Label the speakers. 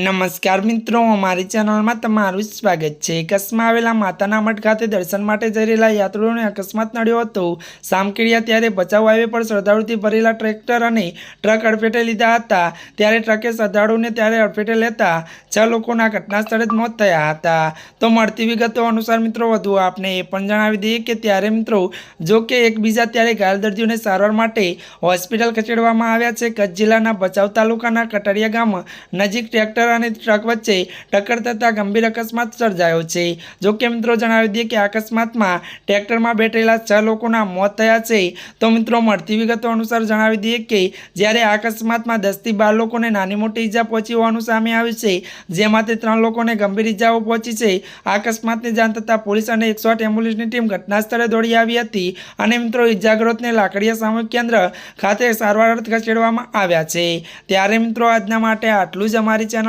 Speaker 1: નમસ્કાર મિત્રો, અમારી ચેનલમાં તમારું સ્વાગત છે. કચ્છમાં આવેલા માતાના મઠ ખાતે દર્શન માટે જઈ રહેલા યાત્રીઓને અકસ્માત નડ્યો હતો. સામકીડિયા ત્યારે બચાવ હાઈવે પર શ્રદ્ધાળુથી ભરેલા ટ્રેક્ટર અને ટ્રક અડફેટે લીધા હતા. ત્યારે ટ્રકે શ્રદ્ધાળુને ત્યારે અડફેટે લેતા છ લોકોના ઘટના સ્થળે જ મોત થયા હતા. તો મળતી વિગતો અનુસાર મિત્રો, વધુ આપને એ પણ જણાવી દઈએ કે ત્યારે મિત્રો, જો કે એકબીજા ત્યારે ઘાયલ દર્દીઓને સારવાર માટે હોસ્પિટલ ખસેડવામાં આવ્યા છે. કચ્છ જિલ્લાના ભચાઉ તાલુકાના કટરિયા ગામ નજીક ટ્રેક્ટર અને ટ્રક વચ્ચે ટક્કર થતાં ગંભીર અકસ્માત સર્જાયો છે. જો કે મિત્રો જણાવી દઈએ કે અકસ્માતમાં ટ્રેક્ટરમાં બેઠેલા છ લોકોના મોત થયા છે. તો મિત્રો મળતી વિગતો અનુસાર જણાવી દઈએ કે જ્યારે આ અકસ્માતમાં દસથી બાર લોકોને નાની મોટી ઈજા પહોંચી હોવાનું સામે આવ્યું છે જેમાંથી ત્રણ લોકોને ગંભીર ઈજાઓ પહોંચી છે. આ અકસ્માતની જાણ થતાં પોલીસ અને એકસો આઠ એમ્બ્યુલન્સની ટીમ ઘટના સ્થળે દોડી આવી હતી અને મિત્રો ઈજાગ્રસ્તને લાકડીયા સામૂહિક કેન્દ્ર ખાતે સારવાર અર્થ ખસેડવામાં આવ્યા છે. ત્યારે મિત્રો આજના માટે આટલું જ અમારી